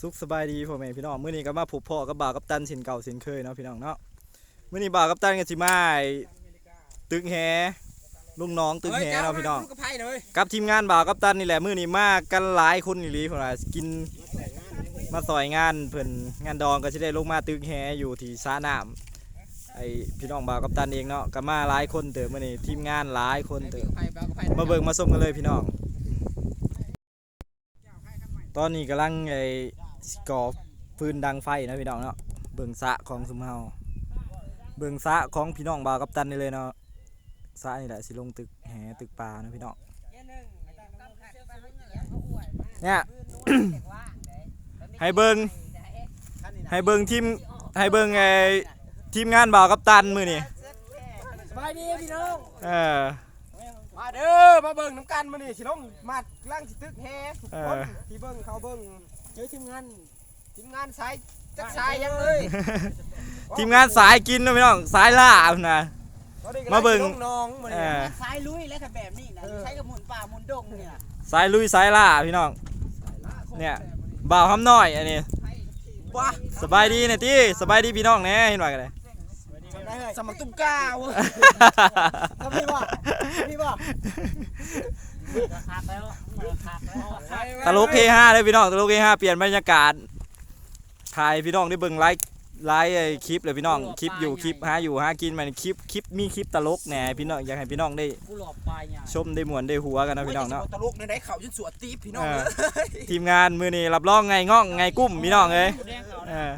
สุขสบายดีพ่อแม่พี่น้องมื้อนี้ก็มาพบพ่อกับบ่าวกับตันสินเก่าสินเคยเนาะพี่น้องเนาะมื้อนี้บ่าวกับตันก็สิมาไอ้ตึกแฮลุงน้องตึกแฮเนาะพี่น้องลูกกระไพ่เลยกับทีมงานบ่าวกับตันนี่แหละมื้อนี้มากันหลายคนอีหลีพุ่นน่ะกินมาซอยงานเพิ่นงานดองก็สิได้ลงมาตึกแฮอยู่ที่สระน้ำไอ้พี่น้องบ่าวกับตันเองเนาะก็มาหลายคนเติมมื้อนี้ทีมงานหลายคนเติมมาเบิ่งมาส้มกันเลยพี่น้อง ตอนนี้กำลังไอ้ ก่อฟืนดังไฟนะพี่น้องเนาะเบิ่งสระของซุมเฮาเบิ่งสระของพี่น้องบ่าวกับตันนี่เลยเนาะสระนี่แหละสิลงตึกแหตึกปลานะพี่น้องเนี่ยให้เบิ่งให้เบิ่งทีมให้เบิ่งไอ้ทีมงานบ่าวกับตันมื้อนี้สบายดีพี่น้องเออมาเด้อมาเบิ่งน้ำกันมานี่สิลงมาล่างสิตึกแฮทุกคนเออที่เบิ่งเขาเบิ่ง เจอทีมงานทีมงานสายจักสายยังเลยทีมงานสายกินนะพี่น้องสายล่าพุ่นนะ มาเบิ่งลน้องมาเอเนี่ยอสายลุยและถ้าแบบนี้นะเออใช้กับหมุนป่าหมุนดงเนี่ยสายลุยสายล่าพี่น้อง เนี่ย บ่าวคำน้อยอันนี้ว้าสบายดีเนี่ยที่สบายดีพี่น้องแน่เห็นว่ากันเลยสมัครตุ้มก้าวะก็พี่บอกพี่บอ กหักแล้วหักแล้วตลกเฮฮาเลยพี่น้องตลกเฮฮาเปลี่ยนบรรยากาศถ่ายพี่น้องได้เบิ่งไลฟ์ไลฟ์ไอ้คลิปเลยพี่น้องคลิปอยู่คลิปหาอยู่หากินมันคลิปคลิปมีคลิปตลกแหน่พี่น้องอยากให้พี่น้องได้กูหลอกปลายเนี่ยชมได้มวนได้หัวกันนะพี่น้องเนาะตลกในไหนเขาจนสวดตีบพี่น้องเออเลยทีมงานมือนี้รับรองไงง่องไงกุ้มพี่น้องเอ้ยแดงเขาเออ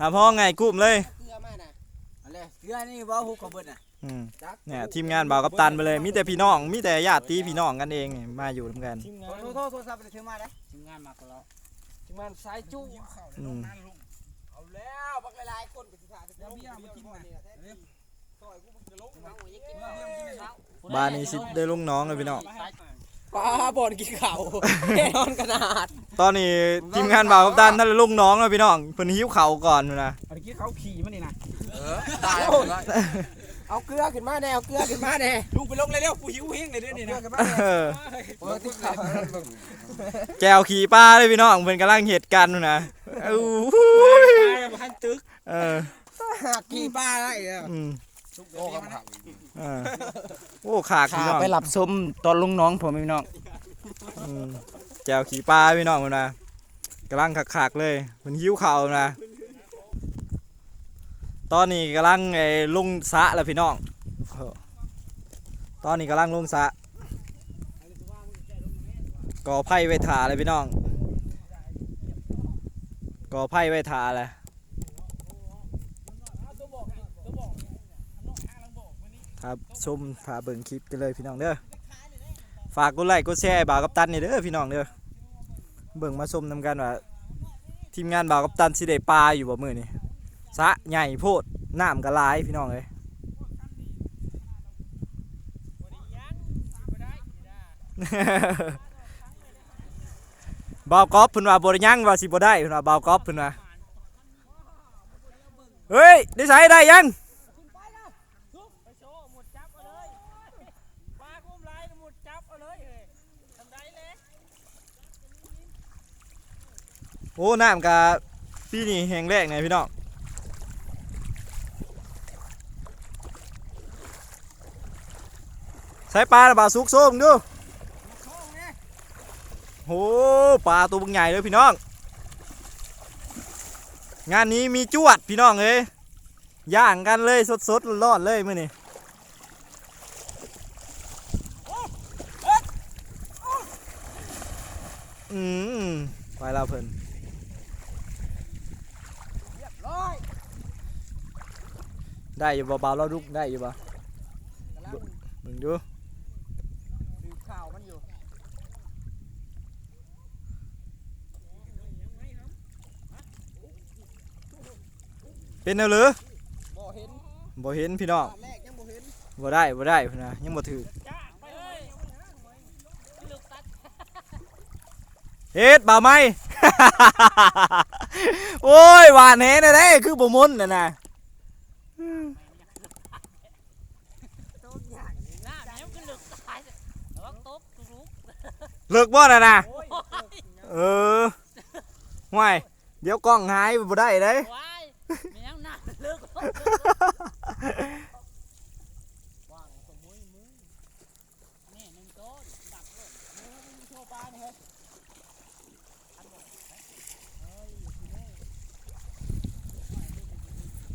หาพ่อไงกุ้มเลยเกลือมาน่ะอะไรเกลือนี่บ่ฮุกเขาเบิดน่ะ อืมจักเนี่ยทีมงานบ่าวกับตันไปเลยมีแต่พี่น้องมีแต่ญาติพี่น้องกันเองนี่มาอยู่ร่วมกัน ทีมงาโทนษโทษโทรศัพท์ไปถือมาได้ทีมงานมากันแล้วทีมงานสายจุ้อืม เอาแล้วบักหลายๆคนก็สิพาจะลงเดียวมากินน่ะซอยกูมึงจะลงเอาอย่ากินเอาบ้านนี้สิได้ลุงน้องเลยพี่น้องปลาบ่อนกินข้าวแน่นอนขนาดตอนนี้ทีมงานบ่าวกับตันท่านลุงน้องเลยพี่น้องเพิ่นหิวเข่าวก่อนพุ่นนะเมื่อกี้เขาขี่มันนี่นะตาย เอาเกลือขึ้นมาแน่เอาเกลือขึ้นมาแน่ลุงไปลงเลยเร็วกูหิวเฮงเลยเด้อนี่นะเออเปิดที่ข้าวแจวขี่ปลาเลยพี่น้องเพิ่นกำลังเห็ดกันพุ่นนะอู้หูยพันตึกเออกี่ปลาอะไรอะอืมโอ้กำลังเออโอ้ขากพี่น้องไปหลับสมตอนลุงน้องผมพี่น้องอืมแจวขี่ปลาพี่น้องพุ่นนะกำลังขากๆเลยเพิ่นหิวเข่าวนะ ตอนนี้กำลังไอ้ลุงสะแล้วพี่น้อง ตอนนี้กำลังลุงสะก่อไผ่ไว้ถาเลยพี่น้องก่อไผ่ไว้ถาเลยครับชมถาเบิ่งคลิปกันเลยพี่น้องเด้อฝากกดไลค์กดแชร์บ่าวกับตันนี่เด้อพี่น้องเด้อเบิ่งมาชมนำกันว่าทีมงานบ่าวกับตันสิได้ปลาอยู่บ่มื้อนี้ สะใหญ่โพดน้ำกระลายพี่น้องเลยบาวกอฟเพิ่นว่าบ่ได้ยังว่าสิบ่ได้เพิ่นว่าบาวกอฟเพิ่นว่าเฮ้ยได้ใส่ได้ยังโอ้น้ำกะปีนี้แห้งแล้งไงพี่น้อง ส่ปลาน่ะบ่าวสุกโซ่มดูโหปลาตัวบึงใหญ่เลยพี่น้อง งานนี้มีจวดพี่น้องเอ้ยย่างกันเลยสดๆร้อนๆเลยมื้อนี้อืมไปแล้วเพิ่นได้อยู่บ่เบาๆแล้วลุกได้อยู่บ่มึงดู ถือข้าวมันอยู่ เป็นแนวหรือบ่เห็นบ่เห็นพี่น้องตอนแรกยังบ่เห็นบ่ได้บ่ได้พุ่นนะยังบ่ถือเฮ็ดบ่าวไหม โอ้ยหวานแหน่เด้คือบ่มุนน่ะนะหน้าแม่ก็เลือกตายระวังตกลุกเลิกบ่น่ะนะเออห่วยเดี๋ยวกล้องหายบ่ได้เด้ ว้ายมียังหนักลึก ว่างสมุยมึงนี่หนึ่งต้นดักเลยมึงโชว์ปลาเนี่ย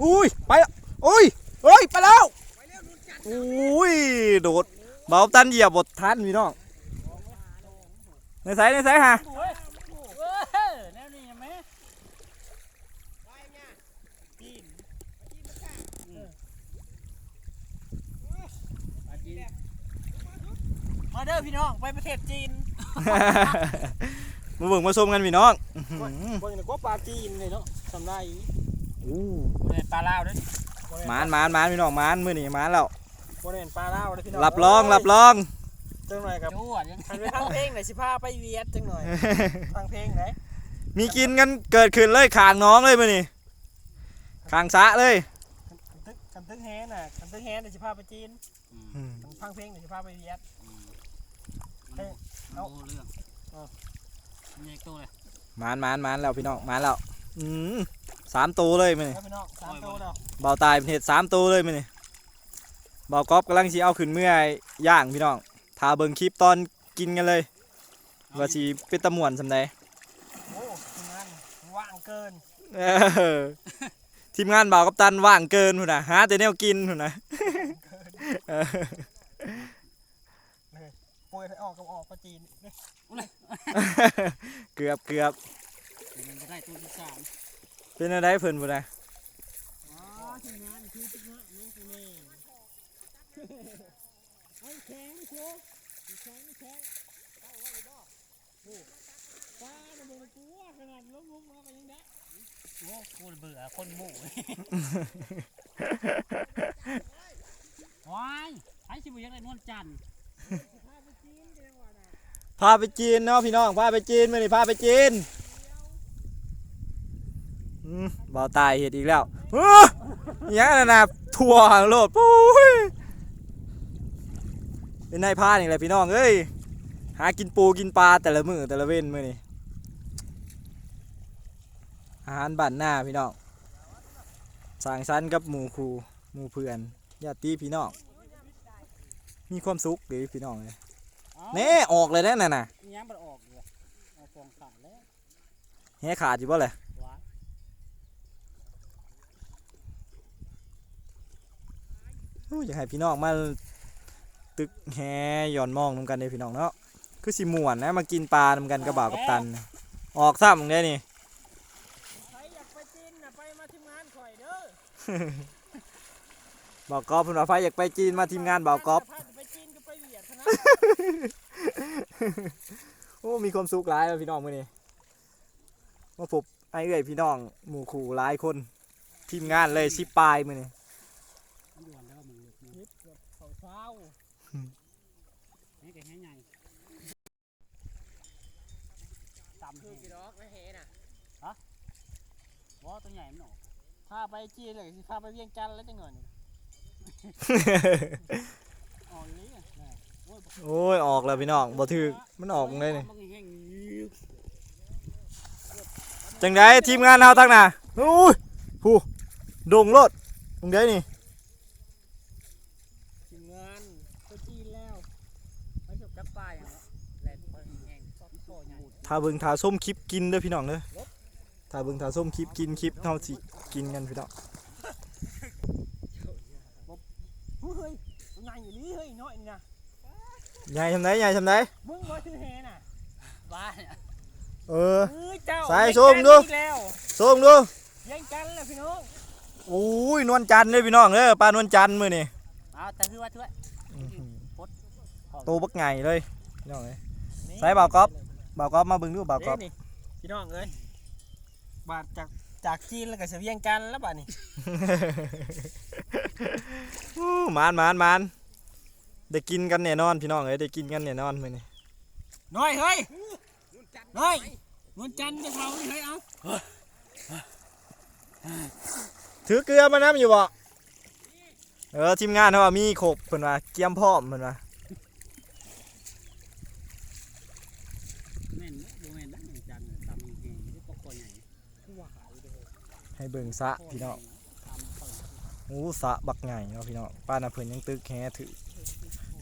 อุ้ยไปอุ้ยเฮ้ยไปแล้วอุ้ยโดดเบาตันเหยียบบททันพี่น้องในสายในสายฮะ เฮ้ยเฮ้ยแนวนี้ยังไหมจีนมาเด้อพี่น้องไปประเทศจีนมาเบิ่งมาชมกันพี่น้องบ่ยังก็ปลาจีนเลยเนาะทำได้อู้บ่ได้ปลาลาวเด้อหมานหมานหมานพี่น้องหมานมื้อนี้หมานแล้วบ่ได้เห็นปลาลาวเลยพี่น้องรับรองรับรองจังหน่อยครับจวดยังหันไปทางเพลงหน่อยสิพาไปเวียดจังหน่อยทางเพลงไหนมีกินกันเกิดขึ้นเลยขางน้องเลยมื้อนี้ขางสระเลยกันตึกกันตึกแฮน่ะกันตึกแฮเดี๋ยวสิพาไปจีนกันฟังเพลงเดี๋ยวสิพาไปเวียด เอาเรื่องใหญ่โตเลยมานมานมานแล้วพี่น้องมานแล้วอืมสามตัวเลยมื้อนี้แล้วพี่น้องสามตัวเนาะเบาตายเป็นเห็ดสามตัวเลยมื้อนี้เบากอบกำลังสิเอาขึ้นเมื่อยย่างพี่น้องทาเบิงคลิปตอนกินกันเลยว่าสิเป็นตะมวนสำใดโอ้ทีมงานว่างเกินทีมงานเบากัปตันว่างเกินพุ่นน่ะหาแต่แนวกินพุ่นนะ เออป่วยออกกับออกปลาจีนเนี่ยเกือบเกือบมันจะได้ตัวที่สามเป็นอะไรเพิ่นพุ่นน่ะอ๋อทีมงานคือทีมงานนี่คือนี่ไอ้แข็งโชว์แข็งแข็งเอาไว้บ่โอ้ปลาเนี่ยมันกลัวขนาดล้มลุกมาก็ยังได้โอ้กูเบื่อคนหมู่ว้ายไอ้ชิบุยังได้นวลจันทร์ พาไปจีนจังหวัดน่ะ พาไปจีนเนาะพี่น้องพาไปจีนมื้อนี้พาไปจีนบ่าวตายเฮ็ดอีกแล้วเฮ้ออิหยังนั่นนะทั่วหางโลดปุ้ยเป็นนายพานอีกแล้วพี่น้องเอ้ยหากินปูกินปลาแต่ละมือแต่ละเว้นมื้อนี้อาหารบ้านหน้าพี่น้องสร้างสรรค์กับหมู่ครูหมู่เพื่อนญาติพี่น้องมีความสุขเด้อพี่น้องเลย แน่ออกเลยนะน่ะน่ะยังมันออกเลยเอาฟองขาดแล้วแหขาดอยู่บ่เลยว้ายอู้อยากให้พี่น้องมาตึกแหย้อนมองนำกันเด้อพี่น้องเนาะคือสิม่วนนะมากินปลานำกันกับบ่าวกับตัน ออกซ้ำมึงได้นี่ใครอยากไปจีนน่ะไปมาทีมงานข่อยเด้อบ่าวกอบเพิ่นว่าไฟอยากไปจีนมาทีมงานบ่าวกอบพาไปจีนก็ไปเวียดเท่านั้น โอ้มีความสุขหลายแล้วพี่น้องมื้อนี้มาพบไอ้เอ้ยพี่น้องหมู่คู่หลายคน ทีมงานเลยสิปลายมื้อนี้มันด่วนแล้วมึงลึกนะนิดกับเขาเช้านี่ก็แค่ใหญ่ต่ำคือแห้งกี่ดอกไม่เห็นน่ะว่าตัวใหญ่มันออกพาไปจีนเลยสิพาไปเวียงจันทร์แล้วจังหน่อยนี่ออกอย่างนี้อะได้ โอ้ยโอ้ยออกแล้วพี่น้องบ่ถึกมันออกเลยนี่มันแห้งจังไดทีมงานเฮาทั้งน่ะอุ้ยผู้ดงโลดตรงไดนี่ทีมงานไปจีนแล้วไปจบจับปลาอย่างเงี้ยแหลกเพิ่งแห้งซอสโซ่ใหญ่ถ้าเบิ่งถ้าส้มคลิปกินเด้อพี่น้องเด้อถ้าเบิ่งถ้าส้มคลิปกินคลิปเฮาสิกินกันพี่น้องเฮ้ยมันใหญ่อยู่นี่เฮ้ยน้อยนี่นะ ใหญ่ทำไดใหญ่ทำไดมึงว่าชื่อเฮน่ะบ้าเนี่ยเออ เอ้ยเจ้าสายเวีงส้มจันทร์ดูอีกแล้วส้มดูเวียงจันทร์แล้วพี่น้องโอ้ยนวลจันทร์เด้อพี่น้องเด้อปลานวลจันทร์มื้อนี้เอาแต่คือว่าช่วยโตบักใหญ่เลยพี่น้องเอ้ย สายบ่าวก๊อฟ บ่าวกอบมาเบิ่งดูบ่าวกอบเด้นี่พี่น้องเอ้ยบาดจากจากจีนแล้วก็เสเวียงจันทร์แล้วบาดนี่ อู้หมานหมานหมาน ได้กินกันแน่นอนพี่น้องเอ้ยได้กินกันแน่นอนมื้อนี้น้อยเฮ้ยน้อยนวลจันทร์จะเผานี่เฮ้ยเอาถือเกลือมานํอยู่บ่เออทีมงานเฮาว่ามีครบเพิ่นว่าเกียมพร้อมเพิ่นว่าแม่นนโมเมนต์นั่นอย่างจันตำแห้งที่ปกคอใหญ่ให้เบิ่งสระพี่น้องตำเปิดโอ้สระบักใหญ่เนาะพี่น้องป้าน่ะเพิ่นยังตึกแฮถือ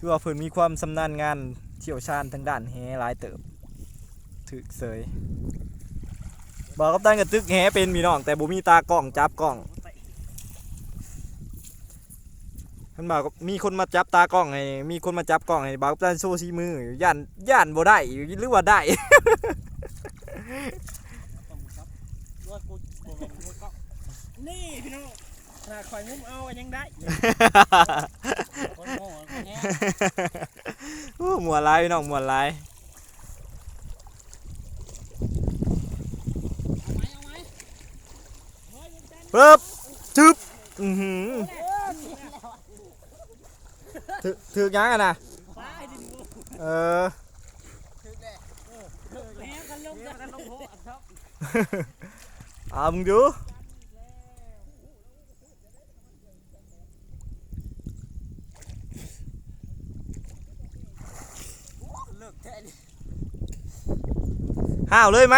ถือว่าเพิ่นมีความชำนาญงานเชี่ยวชาญทางด้านแฮหลายเติบถึกเสยบอกกับตันก็ตึกแฮเป็นพี่น้อง แต่บ่มีตากล้องจับกล้องเพิ่นบอกว่ามีคนมาจับตากล้องให้มีคนมาจับกล้องให้บอกกับตันโชว์ซีมือย่านย่านบ่ได้หรือว่าได้นี่พี่น้องขนาดข่อยงุ้มเอากันยังได้คนโง่คนแห้ง โอ้หมัวลายพี่ น้องหมัวลายเอาไหมเอาไหมเฮ้ยยังจันปึ๊บจึ๊บอือหือถือถือยังอะนะตายดิมึงเออแห้งกันลงกันลงโหครับเอามึงดู เลิกแค่นี้ ห้าวเลยไหม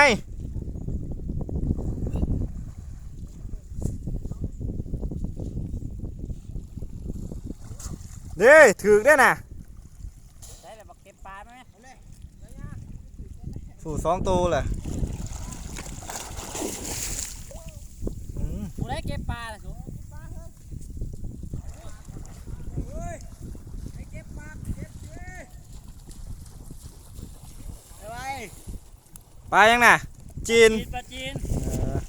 เด้ถือได้น่ะได้เลยบอกเก็บปลาไหมสู่สองตัวเลยอืมกูได้เก็บปลาเลยสู ปลายังน่ะ จีน จีนปลาจีนเออ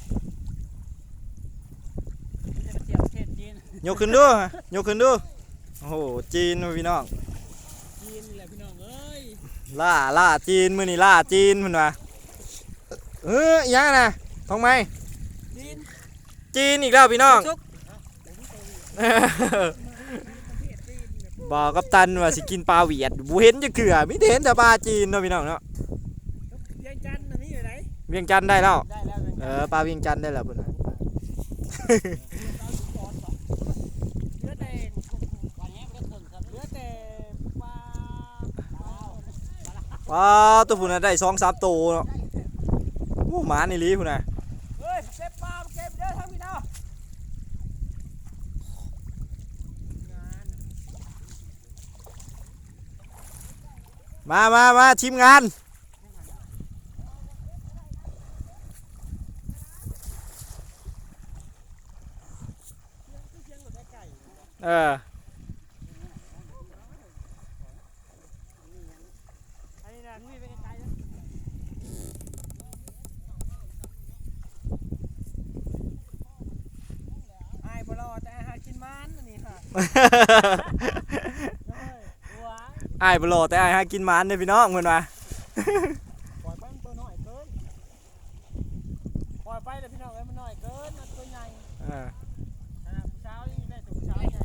จะไปเที่ยวประเทศจีนยกขึ้นดู ยกขึ้นดู โอ้โห จีนว่ะพี่น้อง จีนนี่แหละพี่น้องเอ้ยล่าล่าจีนมือนี่ล่าจีนมันวะเอออีหยังนะท้องไหมจีนจีนอีกแล้วพี่น้องซุกบอกกับตันว่าสิกินปลาเวียดบูเห็นจะเขือไม่เห็นแต่ปลาจีนเนาะพี่น้องเนาะ เวียงจันทร์อันนี้อยู่ไหน เวียงจันทน์ได้แล้ว ได้แล้วเวียงเอจันทอร์ปลาเวียงจันทน์ได้แล้วพุ่นน่ะ เหลือแต่วันนี้ก็ถึงครับเหลือแต่ปลาปลาปลาตัวพุ่นน่ะได้สองสามตัวเนาะโอ้หมานี่ลีพุ่นน่ะเฮ้ยเก็บปลาเก็บเด้อทั้งพี่น้องงานมามามาทีมงาน เชียงหลุดได้ไก่ เอออันนี้นะนี่ไปไกลๆนะไอ้บ่รอแต่อาหารกินมันอันนี้ค่ะเฮ้ยหัวไอ้ายบลอแต่ไอ้ายหากินหมันเนี่ยพี่น้องเพิ่นว่า ปล่อยไปมันตัวน้อยเกินปล่อยไปเลยพี่น้องเอ้ยมันน้อยเกินมันตัวใหญ่ เออ อ่าผู้เช้านี่ได้แต่ผู้เช้าใหญ่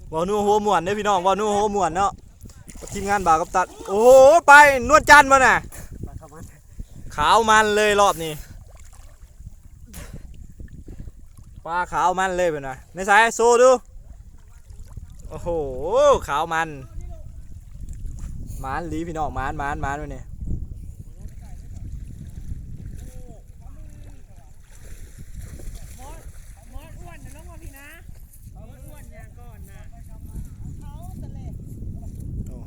เว่านัวหัวหมวนเด้อพี่น้องว่านัวหัวหมวนเนาะทีมงานบ่าวกับตัด โอ้โหไปนวลจันทร์มาน่ะ ขาวมันเลยรอบนี้ปลาขาวมันเลยเป็นไงในสายโซดูโอ้โหขาวมันมานลีพี่น้องมานมานมานไปเนี่ย มอสมอสอ้วนนะน้องว่าพี่นะมอสอ้วนอย่างก่อนนะเขาทะเล โอ้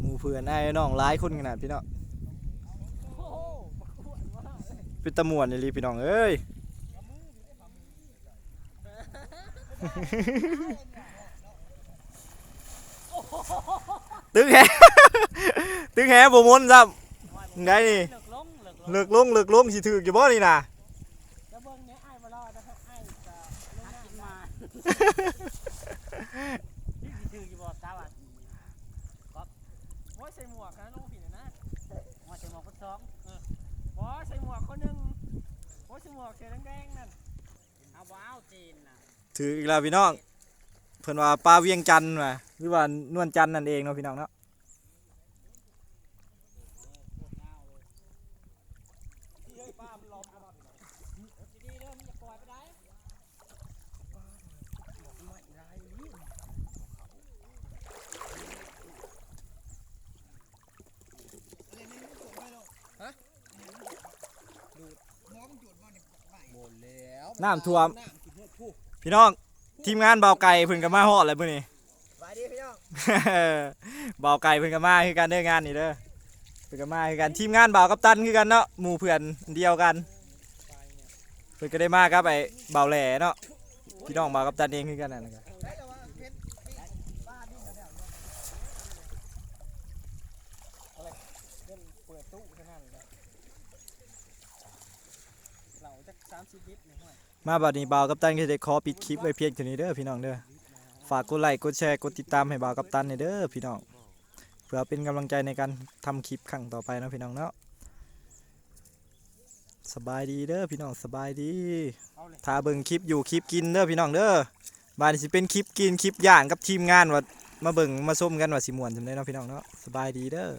หมูเพื่อนไอ้น้องหลายคนขนาดพี่น้องโอ้โหอ้วนมากเลยเป็นตะมวนนี่ลีพี่น้องเอ้ยตึกแฮตึกแฮบ่มนซ้ำได้นี่เลิกลงเลิกลงเลิกลงเลิกลงสิถืออยู่บ่นี่น่ะแล้วเบิ่งเนี้ยไอ้มารอดนะครับไอ้จะลงกินมานี่สิถือกี่บอสาวอะก๊อฟโอ้ยใส่หมวกนะลงผิดนะนะโอ้ยใสองบอใส่หมวกคนหนึ่งบอใส่หมวกเขียแดงๆนั่นเอาว้าวจีนน่ะถืออีกแล้วพี่น้องเพิ่นว่าปลาเวียงจันทร์ว่ะหรือว่านวลจันทร์นั่นเองเนาะพี่น้องเนาะ ที่เฮ้ยป้ามันล้อมเอามาทีนี้เริ่มมันจะปล่อยไปได้ไม่ได้นี่ น้ำท่วม พี่น้องทีมงานเบาไก่เพิ่นก็มาฮอดแล้วมื้อนี้ไปดิพี่น้องเบาไก่เพิ่นก็มาคือกันเด้องานนี่เด้อเพิ่นก็มาคือกันทีมงานเบากับตันคือกันเนาะหมู่เพื่อนเดียวกันเพิ่นก็ได้มาครับไอ้เบาแหล่เนาะพี่น้องเบากับตันเองคือกันนั่นแหละครับได้แต่ว่าเพชรบ้านนี่นะเนี่ยเล่นเปิดตู้แค่นั้นเลย เหล่าจักสามสิบลิตรเนี่ยห้อยมาบัดนี้เบากับตันก็จะได้ขอปิดคลิปไว้เพียงเท่านี้เด้อพี่น้องเด้อฝากกดไลค์กดแชร์กดติดตามให้เบากับตันหน่อยเด้อพี่น้องเพื่อเป็นกำลังใจในการทำคลิปครั้งต่อไปเนาะพี่น้องเนาะสบายดีเด้อพี่น้องสบายดีเอาเลยถ้าเบิ่งคลิปอยู่คลิปกินเด้อพี่น้องเด้อบ้านนี้สิเป็นคลิปกินคลิปย่างกับทีมงานว่ามาเบิ่งมาส้มกันว่าสิม่วนจังไดเนาะพี่น้องเนาะสบายดีเด้อ